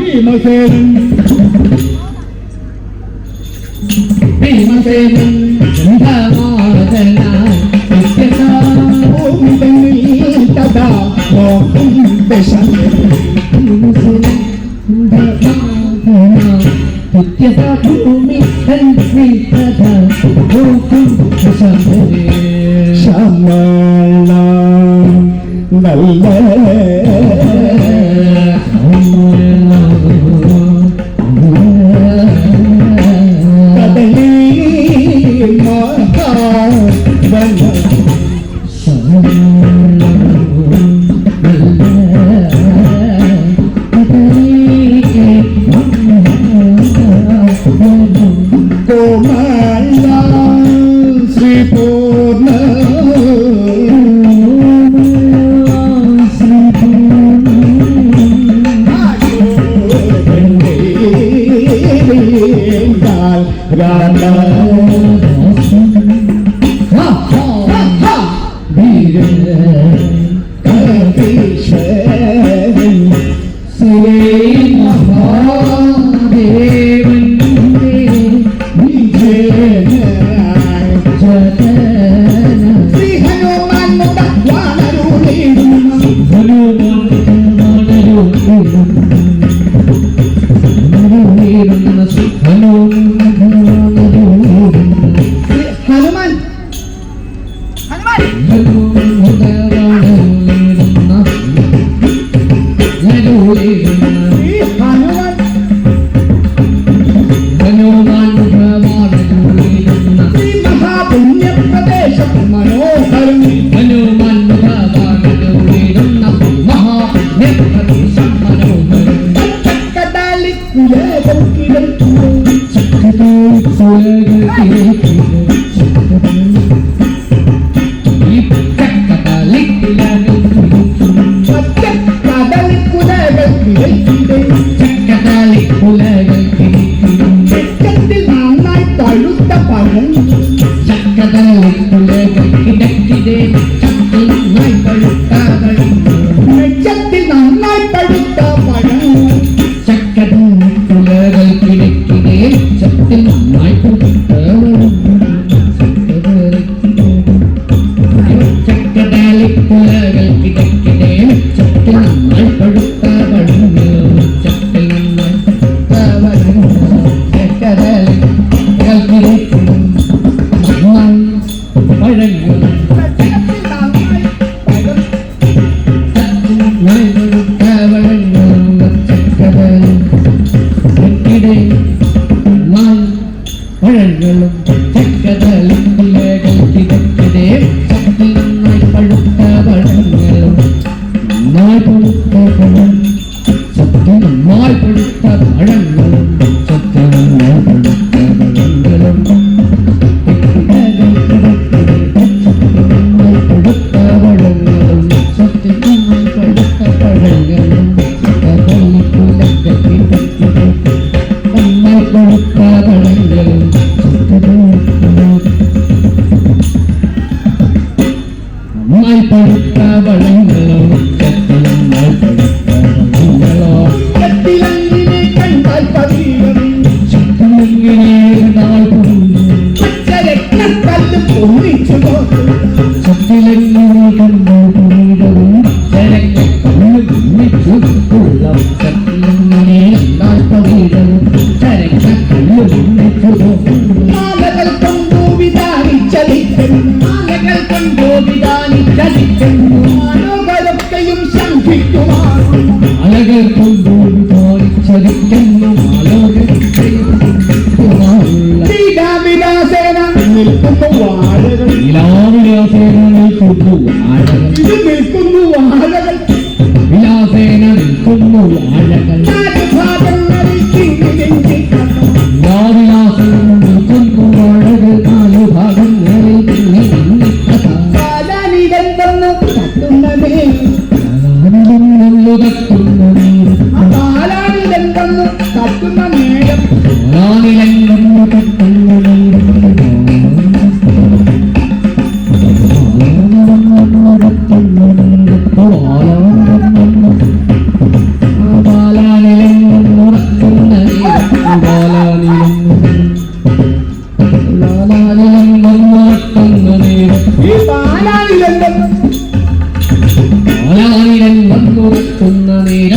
พี่มาเซนพี่มาเซนถ้ามาเซนนะเจ้าดาวเป็นเจ้าดาวบอกเป็นฉันพี่มาเซนถ้ามาเซนนะเจ้าดาวมีเป็นสีตาดาวบอกเป็นฉันชามาลาไหนเลย Rana Rana Rana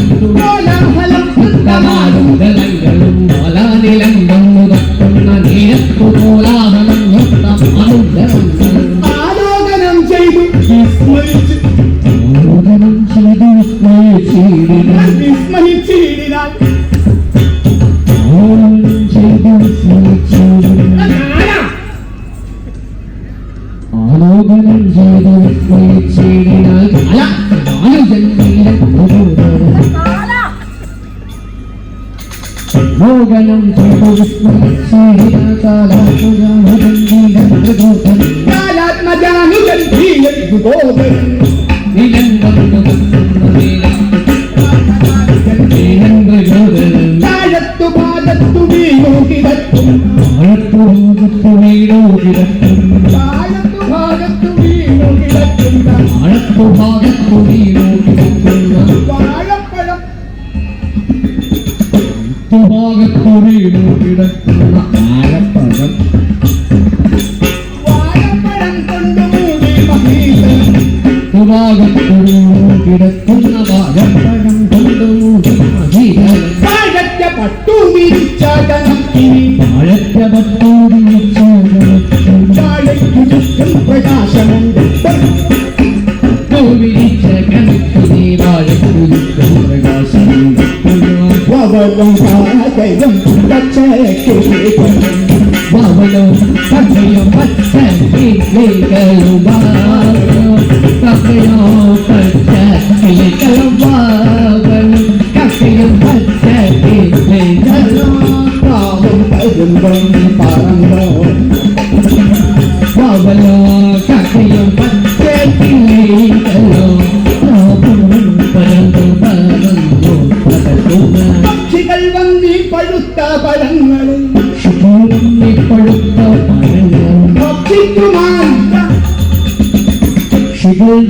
Thank you. താഴത്തു പാദത്തു വീണു കിടക്കുന്ന ഭാഗത്തു കൊണ്ട് മൂടി മഹീതൻ കിടക്കുന്ന വാഴപ്പഴം കൊണ്ടുമൂടി പട്ടു ഇനി താഴത്തെ പത്തോടി താഴേക്കു ചുറ്റും പാതയും പച്ചയ്ക്ക്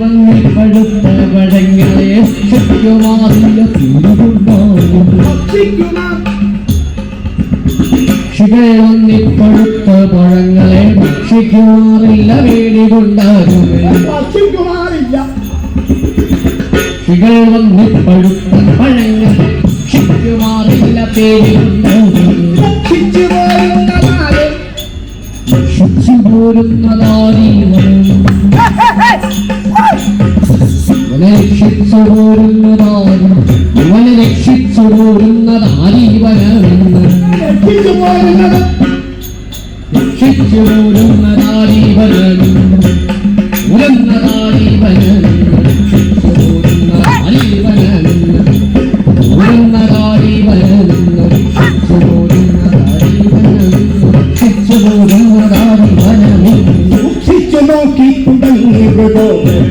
വന്നി പഴുത്ത പഴങ്ങളെ ഷികൾ വന്നി പഴുത്ത പഴങ്ങളെ ഭക്ഷിക്കുമാറില്ല വേടി ഷികൾ വന്നി പഴുത്ത പഴങ്ങൾ ഭക്ഷിക്കുമാറില്ല പേടി കൊണ്ടാകും ഭക്ഷിച്ചു പോരുന്ന നാല് ഭക്ഷിച്ചു പോരുന്നതാരീവനും ഇവനെ രക്ഷിച്ചു പോരുന്നതാരും ഇവനെ രക്ഷിച്ചു പോരുന്നതാരീവനെന്ന് ഭക്ഷിച്ചു പോരുന്നത് രക്ഷിച്ചു പോരുന്നതാരീവനും ഉരന്നതാരീവനും രക്ഷിച്ചു പോരുന്നതാരീവനും ഉരന്നതാരീവനും രക്ഷിച്ചു പോരുന്നതാരീവനും രക്ഷിച്ചു പോരുന്നതാരീവനും സൂക്ഷിച്ചു നോക്കി തുടങ്ങി ഗോപൻ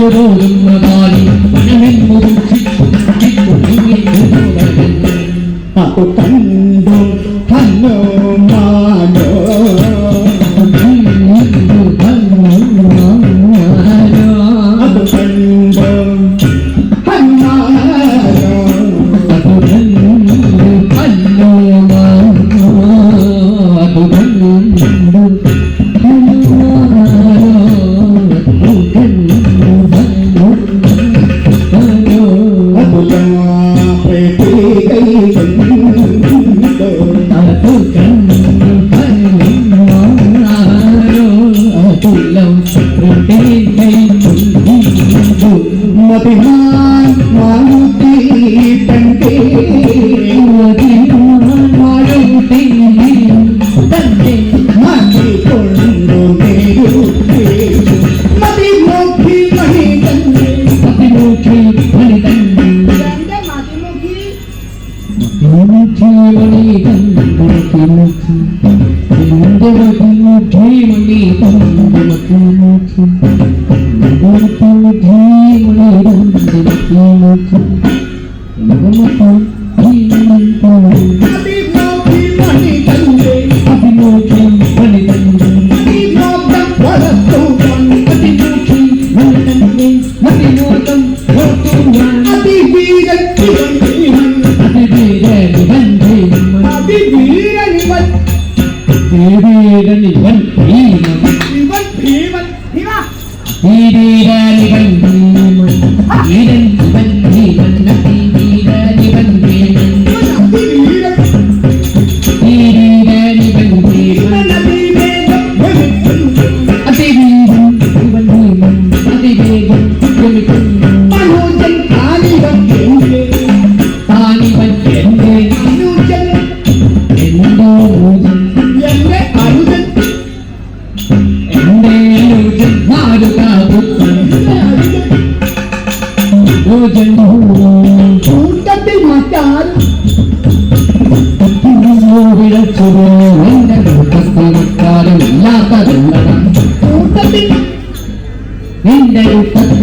ശിച്ചുപോരുന്നതായി 你问，你问，你吗？滴滴的，你问，കൂട്ടത്തിൽ നിന്റെ കൂട്ടത്തിൽ